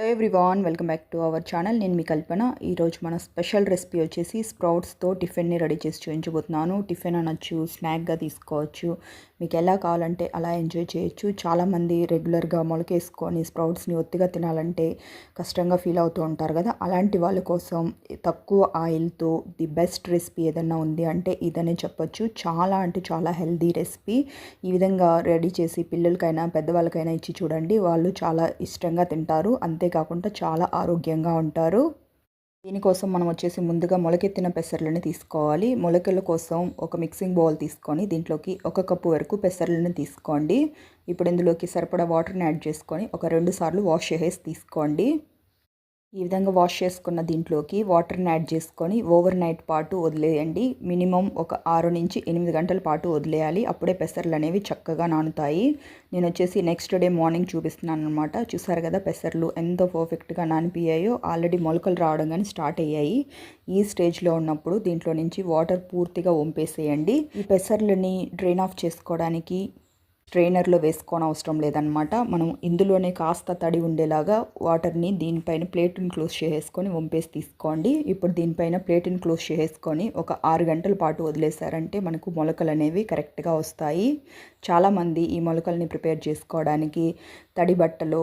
Hello everyone welcome back to our channel నేను మీ కల్పన. ఈరోజు మన స్పెషల్ రెసిపీ వచ్చేసి స్ప్రౌట్స్తో టిఫిన్ని రెడీ చేసి చూపించబోతున్నాను. టిఫిన్ అనొచ్చు స్నాక్గా తీసుకోవచ్చు మీకు ఎలా కావాలంటే అలా ఎంజాయ్ చేయొచ్చు. చాలామంది రెగ్యులర్గా మొలకేసుకొని స్ప్రౌట్స్ని ఒత్తిగా తినాలంటే కష్టంగా ఫీల్ అవుతూ ఉంటారు కదా. అలాంటి వాళ్ళ కోసం తక్కువ ఆయిల్తో ది బెస్ట్ రెసిపీ ఏదన్నా ఉంది అంటే ఇదనే చెప్పొచ్చు. చాలా అంటే చాలా హెల్దీ రెసిపీ. ఈ విధంగా రెడీ చేసి పిల్లలకైనా పెద్దవాళ్ళకైనా ఇచ్చి చూడండి. వాళ్ళు చాలా ఇష్టంగా తింటారు. అంతేకాకుండా చాలా ఆరోగ్యంగా ఉంటారు. దీనికోసం మనం వచ్చేసి ముందుగా మొలకెత్తిన పెసర్లని తీసుకోవాలి. మొలకల కోసం ఒక మిక్సింగ్ బౌల్ తీసుకొని దీంట్లోకి ఒక కప్పు వరకు పెసర్లను తీసుకోండి. ఇప్పుడు ఇందులోకి సరిపడా వాటర్ని యాడ్ చేసుకొని ఒక రెండు సార్లు వాష్ చేసేసి తీసుకోండి. ఈ విధంగా వాష్ చేసుకున్న దీంట్లోకి వాటర్ని యాడ్ చేసుకొని ఓవర్ నైట్ పాటు వదిలేయండి. మినిమం ఒక ఆరు నుంచి ఎనిమిది గంటల పాటు వదిలేయాలి. అప్పుడే పెసర్లు అనేవి చక్కగా నానుతాయి. నేను వచ్చేసి నెక్స్ట్ డే మార్నింగ్ చూపిస్తున్నాను అనమాట చూసారు కదా పెసర్లు ఎంతో పర్ఫెక్ట్గా నానిపోయాయో. ఆల్రెడీ మొలకలు రావడం కానీ స్టార్ట్ అయ్యాయి. ఈ స్టేజ్లో ఉన్నప్పుడు దీంట్లో నుంచి వాటర్ పూర్తిగా వంపేసేయండి. ఈ పెసర్లని డ్రైన్ ఆఫ్ చేసుకోవడానికి స్ట్రైనర్లో వేసుకోవడం అవసరం లేదనమాట మనం ఇందులోనే కాస్త తడి ఉండేలాగా వాటర్ని దీనిపైన ప్లేట్ని క్లోజ్ చేసుకొని వంపేసి తీసుకోండి. ఇప్పుడు దీనిపైన ప్లేట్ని క్లోజ్ చేసుకొని ఒక ఆరు గంటల పాటు వదిలేశారంటే మనకు మొలకలు అనేవి కరెక్ట్గా వస్తాయి. చాలామంది ఈ మొలకల్ని ప్రిపేర్ చేసుకోవడానికి తడి బట్టలో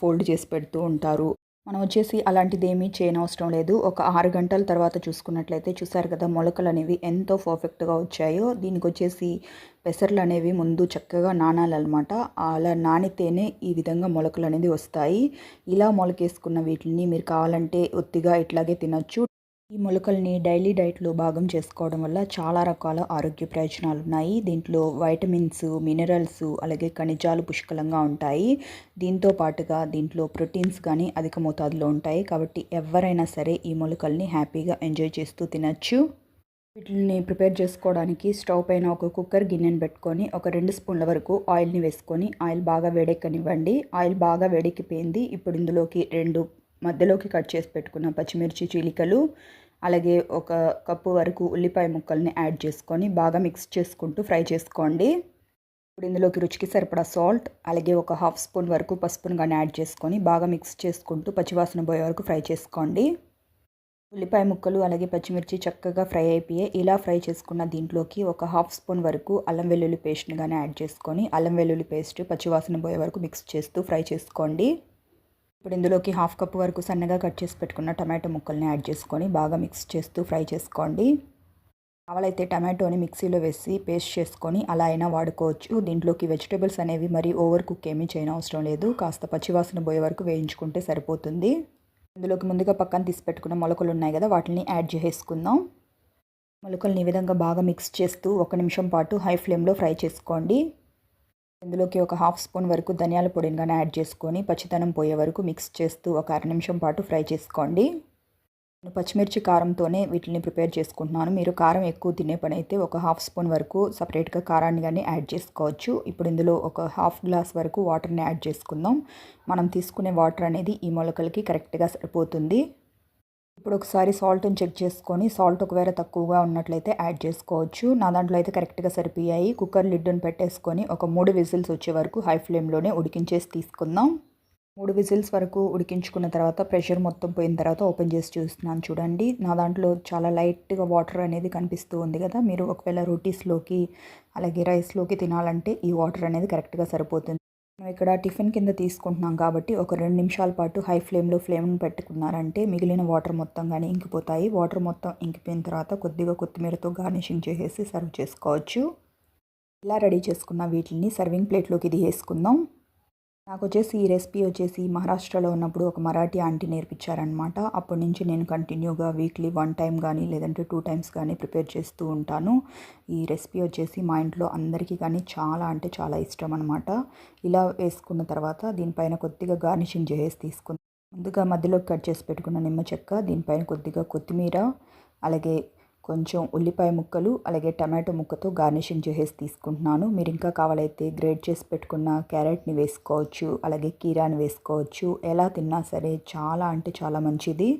ఫోల్డ్ చేసి పెడుతూ ఉంటారు. మనం వచ్చేసి అలాంటిది ఏమీ చేయనవసరం లేదు. ఒక ఆరు గంటల తర్వాత చూసుకున్నట్లయితే చూసారు కదా మొలకలు అనేవి ఎంతో పర్ఫెక్ట్గా వచ్చాయో. దీనికి వచ్చేసి పెసర్లు అనేవి ముందు చక్కగా నానాలన్నమాట. అలా నానితేనే ఈ విధంగా మొలకలు అనేది వస్తాయి. ఇలా మొలకేసుకున్న వీటిని మీరు కావాలంటే ఒత్తిగా ఇట్లాగే తినొచ్చు. ఈ మొలకల్ని డైలీ డైట్లో భాగం చేసుకోవడం వల్ల చాలా రకాల ఆరోగ్య ప్రయోజనాలు ఉన్నాయి. దీంట్లో వైటమిన్స్ మినరల్స్ అలాగే ఖనిజాలు పుష్కలంగా ఉంటాయి. దీంతో పాటుగా దీంట్లో ప్రోటీన్స్ కానీ అధిక మోతాదులో ఉంటాయి. కాబట్టి ఎవరైనా సరే ఈ మొలకల్ని హ్యాపీగా ఎంజాయ్ చేస్తూ తినచ్చు. వీటిని ప్రిపేర్ చేసుకోవడానికి స్టవ్ పైన ఒక కుక్కర్ గిన్నెను పెట్టుకొని ఒక రెండు స్పూన్ల వరకు ఆయిల్ని వేసుకొని ఆయిల్ బాగా వేడెక్కనివ్వండి. ఆయిల్ బాగా వేడెక్కిపోయింది. ఇప్పుడు ఇందులోకి రెండు మధ్యలోకి కట్ చేసి పెట్టుకున్న పచ్చిమిర్చి చీలికలు అలాగే ఒక కప్పు వరకు ఉల్లిపాయ ముక్కల్ని యాడ్ చేసుకొని బాగా మిక్స్ చేసుకుంటూ ఫ్రై చేసుకోండి. ఇప్పుడు ఇందులోకి రుచికి సరిపడా సాల్ట్ అలాగే ఒక హాఫ్ స్పూన్ వరకు పసుపును కానీ యాడ్ చేసుకొని బాగా మిక్స్ చేసుకుంటూ పచ్చివాసన పోయే వరకు ఫ్రై చేసుకోండి. ఉల్లిపాయ ముక్కలు అలాగే పచ్చిమిర్చి చక్కగా ఫ్రై అయిపోయాయి ఇలా ఫ్రై చేసుకున్న దీంట్లోకి ఒక హాఫ్ స్పూన్ వరకు అల్లం వెల్లుల్లి పేస్ట్ని కానీ యాడ్ చేసుకొని అల్లం వెల్లుల్లి పేస్ట్ పచ్చివాసన పోయే వరకు మిక్స్ చేస్తూ ఫ్రై చేసుకోండి. ఇప్పుడు ఇందులోకి హాఫ్ కప్ వరకు సన్నగా కట్ చేసి పెట్టుకున్న టమాటో ముక్కల్ని యాడ్ చేసుకొని బాగా మిక్స్ చేస్తూ ఫ్రై చేసుకోండి. కావాలైతే టమాటోని మిక్సీలో వేసి పేస్ట్ చేసుకొని అలా అయినా వాడుకోవచ్చు. దీంట్లోకి వెజిటేబుల్స్ అనేవి మరి ఓవర్ కుక్ ఏమీ చేయనవసరం లేదు. కాస్త పచ్చివాసన పోయే వరకు వేయించుకుంటే సరిపోతుంది. ఇందులోకి ముందుగా పక్కన తీసి పెట్టుకున్న మొలకలు ఉన్నాయి కదా వాటిని యాడ్ చేసుకుందాం మొలకల్ని ఈ విధంగా బాగా మిక్స్ చేస్తూ ఒక నిమిషం పాటు హై ఫ్లేమ్లో ఫ్రై చేసుకోండి. ఇందులోకి ఒక హాఫ్ స్పూన్ వరకు ధనియాల పొడిని కానీ యాడ్ చేసుకొని పచ్చితనం పోయే వరకు మిక్స్ చేస్తూ ఒక అర నిమిషం పాటు ఫ్రై చేసుకోండి. నేను పచ్చిమిర్చి కారంతోనే వీటిని ప్రిపేర్ చేసుకుంటున్నాను. మీరు కారం ఎక్కువ తినే పని అయితే ఒక హాఫ్ స్పూన్ వరకు సపరేట్గా కారాన్ని కానీ యాడ్ చేసుకోవచ్చు. ఇప్పుడు ఇందులో ఒక హాఫ్ గ్లాస్ వరకు వాటర్ని యాడ్ చేసుకుందాం. మనం తీసుకునే వాటర్ అనేది ఈ మొలకలకి కరెక్ట్గా సరిపోతుంది. ఇప్పుడు ఒకసారి సాల్ట్ని చెక్ చేసుకొని సాల్ట్ ఒకవేళ తక్కువగా ఉన్నట్లయితే యాడ్ చేసుకోవచ్చు. నా దాంట్లో అయితే కరెక్ట్గా సరిపోయాయి. కుక్కర్ లిడ్డును పెట్టేసుకొని ఒక మూడు విజిల్స్ వచ్చే వరకు హై ఫ్లేమ్లోనే ఉడికించేసి తీసుకుందాం. మూడు విజిల్స్ వరకు ఉడికించుకున్న తర్వాత ప్రెషర్ మొత్తం పోయిన తర్వాత ఓపెన్ చేసి చూస్తున్నాను చూడండి. నా దాంట్లో చాలా లైట్గా వాటర్ అనేది కనిపిస్తూ ఉంది కదా. మీరు ఒకవేళ రోటీస్లోకి అలాగే రైస్లోకి తినాలంటే ఈ వాటర్ అనేది కరెక్ట్గా సరిపోతుంది. మనం ఇక్కడ టిఫిన్ కింద తీసుకుంటున్నాం కాబట్టి ఒక రెండు నిమిషాల పాటు హై ఫ్లేమ్లో ఫ్లేమ్ను పెట్టుకున్నారంటే మిగిలిన వాటర్ మొత్తం కానీ ఇంకిపోతాయి. వాటర్ మొత్తం ఇంకిపోయిన తర్వాత కొద్దిగా కొత్తిమీరతో గార్నిషింగ్ చేసేసి సర్వ్ చేసుకోవచ్చు. ఇలా రెడీ చేసుకున్న వీటిని సర్వింగ్ ప్లేట్లోకి ఇది వేసుకుందాం నాకు వచ్చేసి ఈ రెసిపీ వచ్చేసి మహారాష్ట్రలో ఉన్నప్పుడు ఒక మరాఠీ ఆంటీ నేర్పించారనమాట అప్పటి నుంచి నేను కంటిన్యూగా వీక్లీ వన్ టైం కానీ లేదంటే టూ టైమ్స్ కానీ ప్రిపేర్ చేస్తూ ఉంటాను. ఈ రెసిపీ వచ్చేసి మా ఇంట్లో అందరికీ కానీ చాలా అంటే చాలా ఇష్టం అనమాట ఇలా వేసుకున్న తర్వాత దీనిపైన కొద్దిగా గార్నిషింగ్ చేసి తీసుకుని ముందుగా మధ్యలో కట్ చేసి పెట్టుకున్న నిమ్మ చెక్క దీనిపైన కొద్దిగా కొత్తిమీర అలాగే కొంచెం ఉల్లిపాయ ముక్కలు అలాగే టమాటో ముక్కతో గార్నిషింగ్ చేసేసి తీసుకుంటున్నాను. మీరు ఇంకా కావాలైతే గ్రేట్ చేసి పెట్టుకున్న క్యారెట్ని వేసుకోవచ్చు అలాగే కీరాని వేసుకోవచ్చు. ఎలా తిన్నా సరే చాలా అంటే చాలా మంచిది.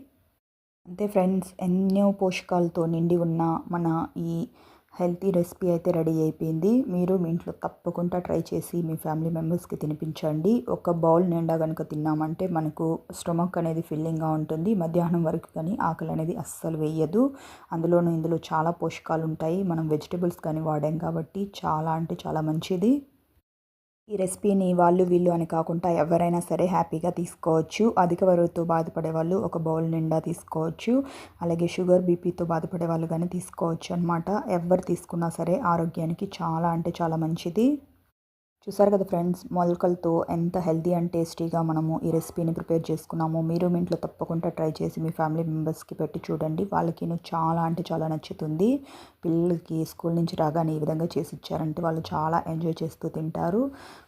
అంతే ఫ్రెండ్స్ ఎన్నో పోషకాలతో నిండి ఉన్న మన ఈ హెల్తీ రెసిపీ అయితే రెడీ అయిపోయింది. మీరు మీ ఇంట్లో తప్పకుండా ట్రై చేసి మీ ఫ్యామిలీ మెంబర్స్కి తినిపించండి. ఒక బౌల్ నిండా కనుక తిన్నామంటే మనకు స్టొమక్ అనేది ఫిల్లింగ్గా ఉంటుంది. మధ్యాహ్నం వరకు కానీ ఆకలి అనేది అస్సలు వేయదు. అందులోనూ ఇందులో చాలా పోషకాలు ఉంటాయి మనం వెజిటేబుల్స్ కానీ వాడాం కాబట్టి చాలా అంటే చాలా మంచిది. ఈ రెసిపీని వాళ్ళు వీళ్ళు అని కాకుండా ఎవరైనా సరే హ్యాపీగా తీసుకోవచ్చు. అధిక బరువుతో బాధపడే వాళ్ళు ఒక బౌల్ నిండా తీసుకోవచ్చు. అలాగే షుగర్ బీపీతో బాధపడే వాళ్ళు కానీ తీసుకోవచ్చు అనమాట ఎవరు తీసుకున్నా సరే ఆరోగ్యానికి చాలా అంటే చాలా మంచిది. చూసారు కదా ఫ్రెండ్స్ మొలకలతో ఎంత హెల్తీ అండ్ టేస్టీగా మనము ఈ రెసిపీని ప్రిపేర్ చేసుకున్నాము మీరు మీ ఇంట్లో తప్పకుండా ట్రై చేసి మీ ఫ్యామిలీ మెంబర్స్కి పెట్టి చూడండి. వాళ్ళకి చాలా అంటే చాలా నచ్చుతుంది. పిల్లలకి స్కూల్ నుంచి రాగానే ఈ విధంగా చేసి ఇచ్చారంటే వాళ్ళు చాలా ఎంజాయ్ చేస్తూ తింటారు.